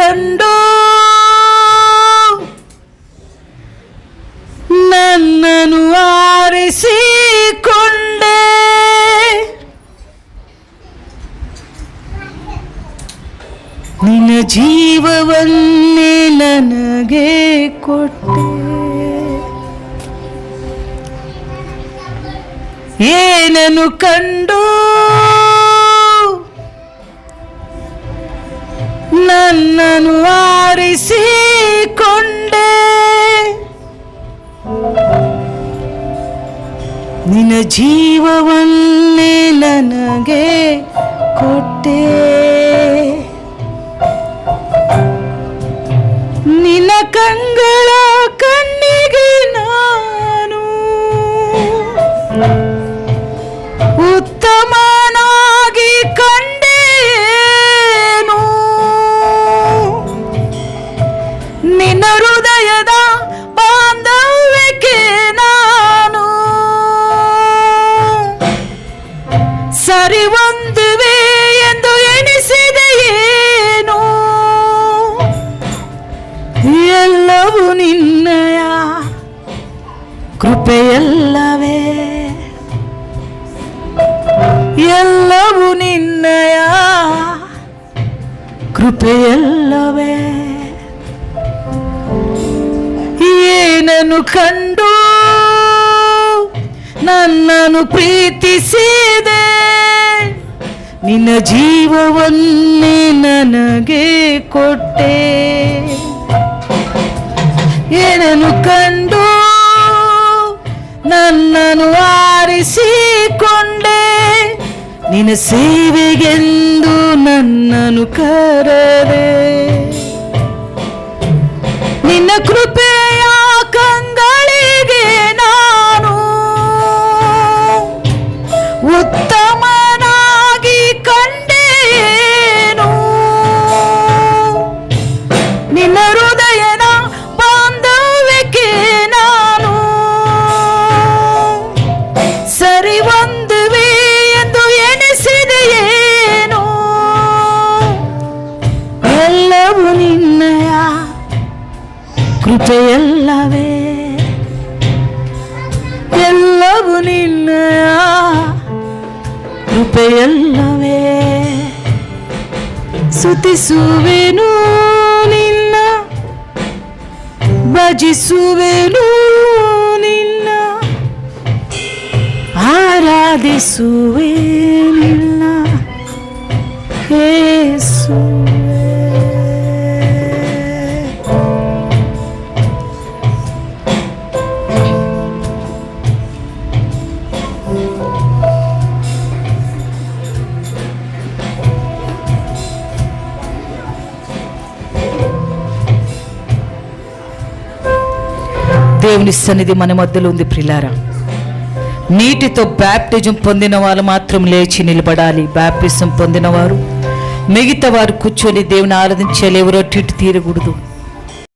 ಕಂಡು ನನ್ನನ್ನು ಆರಿಸಿಕೊಂಡೆ ನಿನ್ನ ಜೀವವನ್ನೇ ನನಗೆ ಕೊಟ್ಟೆ ಏನನ್ನು ಕಂಡು ಆರಿಸಿಕೊಂಡೆ ನಿನ್ನ ಜೀವವನ್ನೇ ನನಗೆ ಕೊಟ್ಟೆ. ನಿನ್ನ ಕಂಗಳ ನಿನ್ನ ಹೃದಯದ ಬಾಂಧವ್ಯಕ್ಕೆ ನಾನು ಸರಿ ಎಂದು ಎಣಿಸಿದೆಯೇನು ಎಲ್ಲವೂ ನಿನ್ನಯ ಕೃಪೆಯಲ್ಲವೇ. ಎಲ್ಲವೂ ನಿನ್ನಯ ಕೃಪೆಯಲ್ಲವೇ. ಏನನ್ನು ಕಂಡು, ನನ್ನನ್ನು ಪ್ರೀತಿಸಿದೆ. ನಿನ್ನ ಜೀವವನ್ನೇ ನನಗೆ ಕೊಟ್ಟೆ. ಏನನ್ನು ಕಂಡು, ನನ್ನನ್ನು ಆರಿಸಿಕೊಂಡೆ. ನಿನ್ನ ಸೇವೆಗೆಂದು ನನ್ನನ್ನು ಕರದೆ. ನಿನ್ನ ಕೃಪೆಯ ಕೃಪೆಯಲ್ಲವೇ. ಎಲ್ಲವೂ ನಿನ್ನಯ ಕೃಪೆಯಲ್ಲವೇ. ಸುತಿಸುವೆನು ನಿನ್ನ ಭಜಿಸುವೆನು ನಿನ್ನ ಆರಾಧಿಸುವೆ ನಿನ್ನ. ಯೇಸುವೇ దేవుని సన్నిధి మన మధ్యలో ఉంది ప్రిలారా. నీటితో బ్యాప్టిజం పొందిన వాళ్ళు మాత్రం లేచి నిలబడాలి. బ్యాప్టిజం పొందినవారు మిగతా వారు కూర్చొని దేవుని ఆరాధించాలి ఎవరో టిట్టు తీరకూడదు.